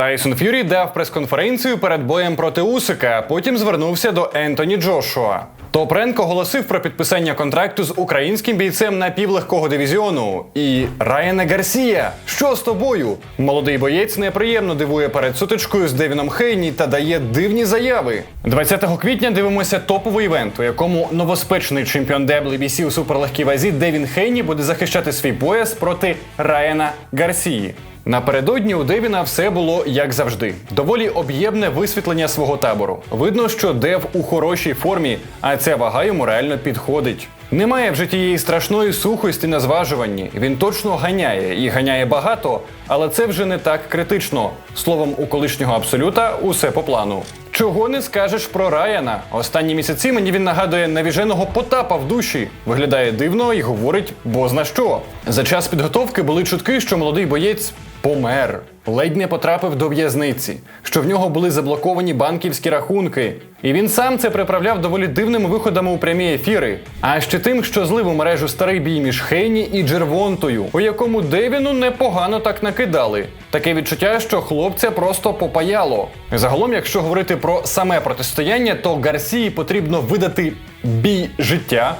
Тайсон Ф'юрі дав прес-конференцію перед боєм проти Усика, а потім звернувся до Ентоні Джошуа. Топренко оголосив про підписання контракту з українським бійцем напівлегкого дивізіону. І Райана Гарсія, що з тобою? Молодий боєць неприємно дивує перед сутичкою з Девіном Хейні та дає дивні заяви. 20 квітня дивимося топовий івент, у якому новоспечений чемпіон WBC у суперлегкій вазі Девін Хейні буде захищати свій пояс проти Райана Гарсії. Напередодні у Девіна все було як завжди. Доволі об'ємне висвітлення свого табору. Видно, що Дев у хорошій формі, а ця вага йому реально підходить. Немає вже тієї страшної сухості на зважуванні. Він точно ганяє і ганяє багато, але це вже не так критично. Словом, у колишнього абсолюта усе по плану. Чого не скажеш про Раяна? Останні місяці мені він нагадує навіженого потапа в душі. Виглядає дивно і говорить бозна що. За час підготовки були чутки, що молодий боєць помер, ледь не потрапив до в'язниці, що в нього були заблоковані банківські рахунки. І він сам це приправляв доволі дивними виходами у прямі ефіри. А ще тим, що злив у мережу старий бій між Хейні і Джервонтою, у якому Девіну непогано так накидали. Таке відчуття, що хлопця просто попаяло. Загалом, якщо говорити про саме протистояння, то Гарсії потрібно видати бій життя.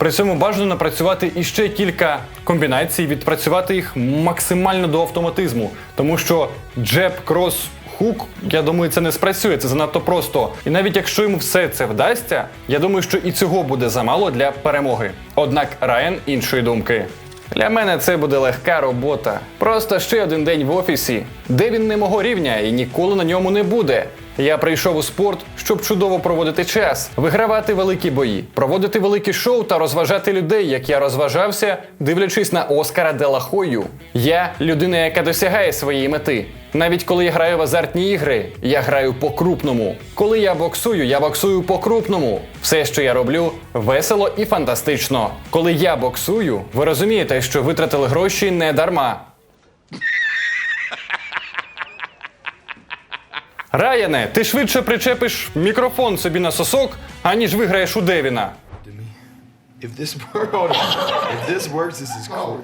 При цьому бажано напрацювати іще кілька комбінацій, відпрацювати їх максимально до автоматизму, тому що джеб, крос, хук, я думаю, це не спрацює, це занадто просто. І навіть якщо йому все це вдасться, я думаю, що і цього буде замало для перемоги. Однак Райан іншої думки. Для мене це буде легка робота. Просто ще один день в офісі, де він не мого рівня і ніколи на ньому не буде. Я прийшов у спорт, щоб чудово проводити час, вигравати великі бої, проводити великі шоу та розважати людей, як я розважався, дивлячись на Оскара Дела Хою. Я людина, яка досягає своєї мети. Навіть коли я граю в азартні ігри, я граю по-крупному. Коли я боксую, я боксую по-крупному. Все, що я роблю, весело і фантастично. Коли я боксую, ви розумієте, що витратили гроші не дарма. Раяне, ти швидше причепиш мікрофон собі на сосок, аніж виграєш у Девіна. If this world, if this works, this is cool.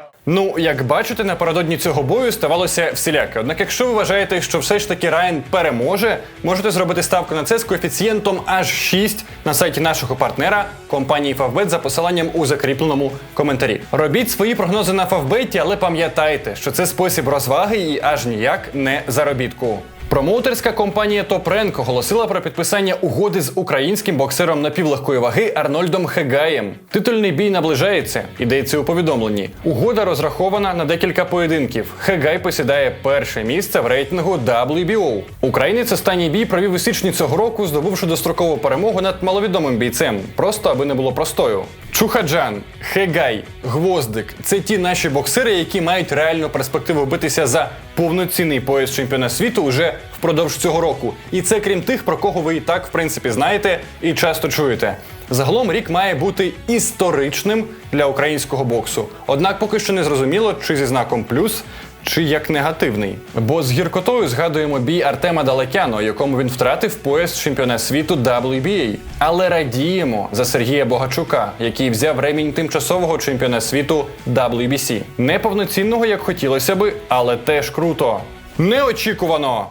Ну, як бачите, напередодні цього бою ставалося всіляке. Однак, якщо ви вважаєте, що все ж таки Райан переможе, можете зробити ставку на це з коефіцієнтом аж 6 на сайті нашого партнера компанії Favbet за посиланням у закріпленому коментарі. Робіть свої прогнози на Favbet, але пам'ятайте, що це спосіб розваги і аж ніяк не заробітку. Промоутерська компанія Топренко оголосила про підписання угоди з українським боксером напівлегкої ваги Арнольдом Хегаєм. Титульний бій наближається, йдеться у повідомленні. Угода розрахована на декілька поєдинків. Хегай посідає перше місце в рейтингу WBO. Українець останній бій провів у січні цього року, здобувши дострокову перемогу над маловідомим бійцем, просто аби не було простою. Чухаджан, Хегай, Гвоздик це ті наші боксери, які мають реальну перспективу битися за повноцінний пояс чемпіона світу уже впродовж цього року. І це крім тих, про кого ви і так в принципі знаєте і часто чуєте. Загалом рік має бути історичним для українського боксу. Однак поки що не зрозуміло, чи зі знаком плюс. Чи як негативний, бо з гіркотою згадуємо бій Артема Далекяно, якому він втратив пояс чемпіона світу WBA. Але радіємо за Сергія Богачука, який взяв ремінь тимчасового чемпіона світу WBC. Неповноцінного, як хотілося би, але теж круто. Неочікувано!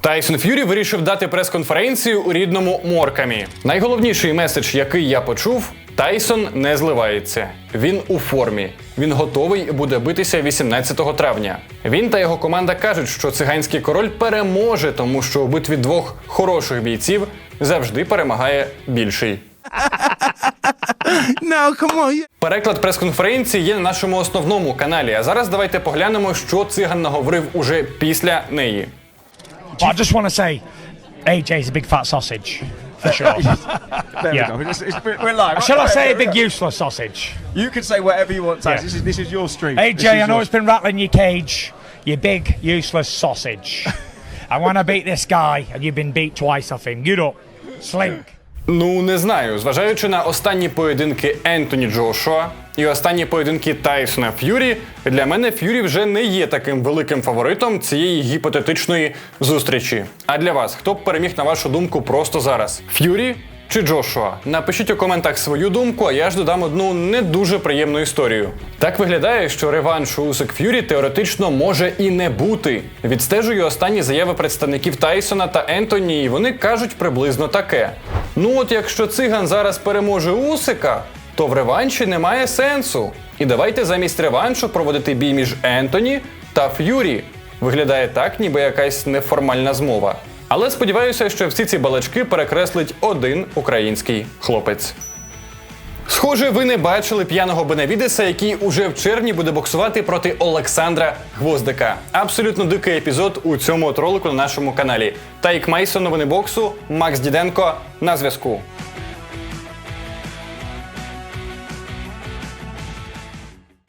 Тайсон Ф'юрі вирішив дати прес-конференцію у рідному Моркамі. Найголовніший меседж, який я почув, Тайсон не зливається. Він у формі. Він готовий буде битися 18 травня. Він та його команда кажуть, що циганський король переможе, тому що у битві двох хороших бійців завжди перемагає більший. No, come on. Переклад прес-конференції є на нашому основному каналі. А зараз давайте поглянемо, що циган наговорив уже після неї. I just want to say, AJ's a big fat sausage, for sure. There Yeah. we go. It's- it's- we're live. Shall I say a big useless sausage? You can say whatever you want, Taz. Yeah. This is this is your stream. AJ, is I know it's been rattling your cage, you big useless sausage. I want to beat this guy, and you've been beat twice off him. Get up, slink. Ну не знаю, зважаючи на останні поєдинки Ентоні Джошуа і останні поєдинки Тайсона Ф'юрі, для мене Ф'юрі вже не є таким великим фаворитом цієї гіпотетичної зустрічі. А для вас, хто б переміг на вашу думку просто зараз? Ф'юрі чи Джошуа? Напишіть у коментах свою думку, а я ж додам одну не дуже приємну історію. Так виглядає, що реванш Усик Ф'юрі теоретично може і не бути. Відстежую останні заяви представників Тайсона та Ентоні, і вони кажуть приблизно таке: ну от якщо циган зараз переможе Усика, то в реванші немає сенсу. І давайте замість реваншу проводити бій між Ентоні та Ф'юрі. Виглядає так, ніби якась неформальна змова. Але сподіваюся, що всі ці балачки перекреслить один український хлопець. Схоже, ви не бачили п'яного Бенавідеса, який уже в червні буде боксувати проти Олександра Гвоздика. Абсолютно дикий епізод у цьому от ролику на нашому каналі. Тайк Мейсон, новини боксу, Макс Діденко на зв'язку.